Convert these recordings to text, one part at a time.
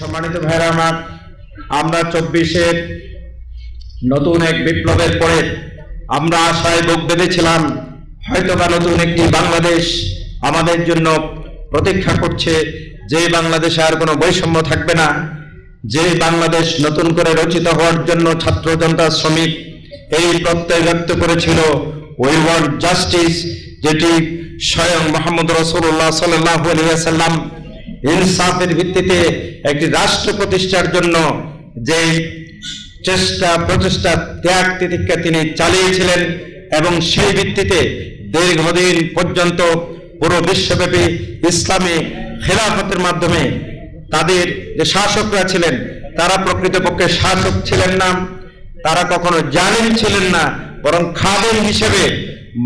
সম্মানিত ভাইরা আমার, আমরা চব্বিশের নতুন এক বিপ্লবের পরে আমরা আশায় বুক বেঁধেছিলাম, হয়তোবা নতুন একটি বাংলাদেশ আমাদের জন্য প্রতীক্ষা করছে, যে বাংলাদেশে আর কোনো বৈষম্য থাকবে না, যে বাংলাদেশ নতুন করে রচিত হওয়ার জন্য ছাত্র জনতা শ্রমিক এই প্রত্যয় ব্যক্ত করেছিল উই ওয়ান্ট জাস্টিস যেটি স্বয়ং মোহাম্মদ রসুল্লাহ সাল্লাহ আলিয়াল্লাম ইনসাফের ভিত্তিতে একটি রাষ্ট্র প্রতিষ্ঠার জন্য যে চেষ্টা, প্রচেষ্টা, ত্যাগ তিতিক্ষা তিনি চালিয়েছিলেন এবং সেই ভিত্তিতে দীর্ঘদিন পর্যন্ত পুরো বিশ্বব্যাপী ইসলামী খেলাফতের মাধ্যমে তাদের যে শাসকরা ছিলেন, তারা প্রকৃতপক্ষে শাসক ছিলেন না, তারা কখনো জানেন ছিলেন না, বরং খাদেম হিসেবে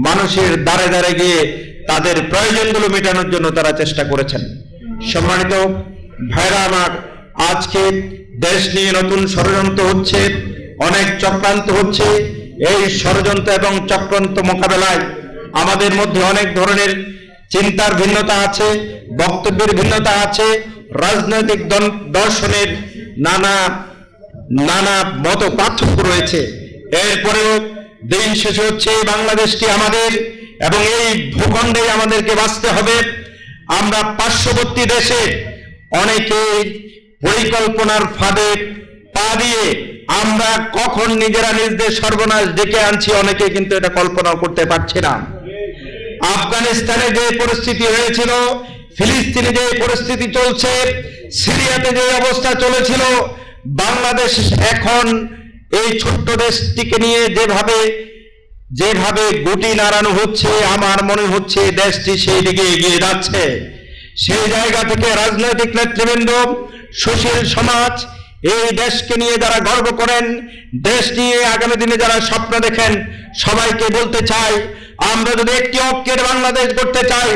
মানুষের দ্বারে দ্বারে গিয়ে তাদের প্রয়োজনগুলো মেটানোর জন্য তারা চেষ্টা করেছেন। সম্মানিত ভাইরা আমার, আজকে দেশ নিয়ে নতুন ষড়যন্ত্র হচ্ছে, অনেক চক্রান্ত হচ্ছে। এই ষড়যন্ত্র এবং চক্রান্ত মোকাবেলায় আমাদের মধ্যে অনেক ধরনের চিন্তার ভিন্নতা আছে, বক্তব্যের ভিন্নতা আছে, রাজনৈতিক দর্শনের নানা নানা মত পার্থক্য রয়েছে। এরপরেও দিন শেষে হচ্ছে বাংলাদেশটি আমাদের এবং এই ভূখণ্ডে আমাদেরকে বাঁচতে হবে। আমরা পার্শ্ববর্তী দেশে অনেকে পরিকল্পনার ফাঁদে পা দিয়ে আমরা কখন নিজেরা নিজদের সর্বনাশ ডেকে আনছি অনেকে কিন্তু এটা কল্পনা করতে পারছে না। আফগানিস্তানে যে পরিস্থিতি হয়েছিল, ফিলিস্তিনে যে পরিস্থিতি চলছে, সিরিয়াতে যে অবস্থা চলেছিল, বাংলাদেশ এখন এই ছোট্ট দেশটিকে নিয়ে যেভাবে যেভাবে গুটি নাড়ানো হচ্ছে, আমার মনে হচ্ছে দেশটি সেই দিকে এগিয়ে যাচ্ছে। সেই জায়গা থেকে রাজনৈতিক নেতৃবৃন্দ, সুশীল সমাজ এই দেশকে নিয়ে যারা গর্ব করেন, দেশ নিয়ে আগামী দিনে যারা স্বপ্ন দেখেন, সবাইকে বলতে চাই, আমরা যদি একটি ঐক্যের বাংলাদেশ করতে চাই,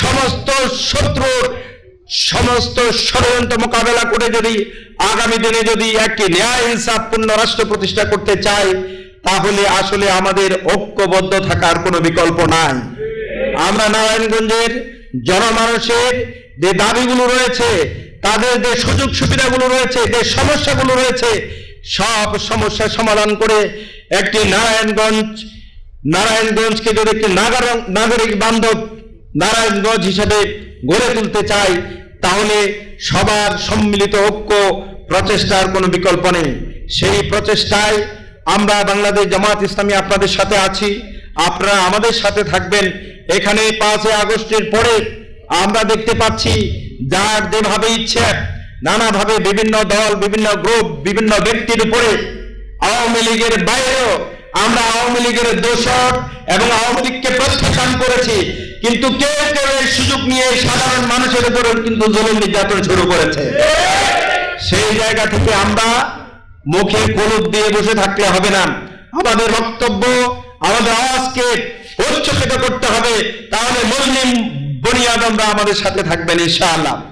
সমস্ত শত্রুর সমস্ত ষড়যন্ত্র মোকাবেলা করে যদি আগামী দিনে যদি একটি ন্যায় ইনসাফপূর্ণ রাষ্ট্র প্রতিষ্ঠা করতে চাই তাহলে আসলে আমাদের ঐক্যবদ্ধ থাকার কোনো বিকল্প নাই। আমরা নারায়ণগঞ্জের জনমানুষের যে দাবিগুলো রয়েছে, তাদের যে সুযোগ সুবিধাগুলো রয়েছে, যে সমস্যাগুলো রয়েছে, সব সমস্যার সমাধান করে একটি নারায়ণগঞ্জ, নারায়ণগঞ্জকে যদি একটি নাগর- নাগরিক বান্ধব নারায়ণগঞ্জ হিসেবে গড়ে তুলতে চাই, তাহলে সবার সম্মিলিত ঐক্য প্রচেষ্টার কোনো বিকল্প নেই। সেই প্রচেষ্টায় আমরা বাংলাদেশ জামাত ইসলামী আপনাদের সাথে আছি। আপনারা আমাদের সাথে থাকবেন। এখানে পাঁচই আগস্টের পরে আমরা দেখতে পাচ্ছি, যার যেভাবে ইচ্ছে, নানাভাবে বিভিন্ন দল, বিভিন্ন গ্রুপ বিভিন্ন ব্যক্তির উপরে আওয়ামী লীগের বাইরেও আমরা আওয়ামী লীগের দোষক এবং আওয়ামী লীগকে প্রত্যাখ্যান করেছি। কিন্তু কেউ কেউ এই সুযোগ নিয়ে সাধারণ মানুষের উপরে কিন্তু জুলুম নির্যাতন শুরু করেছে। সেই জায়গা থেকে আমরা মুখে কলুপ দিয়ে বসে থাকলে হবে না। আমাদের বক্তব্য, আমাদের আওয়াজকে উচ্চকিত করতে হবে। তাহলে মুসলিম বনিয়াদ আমাদের সাথে থাকবেন, ইনশাআল্লাহ।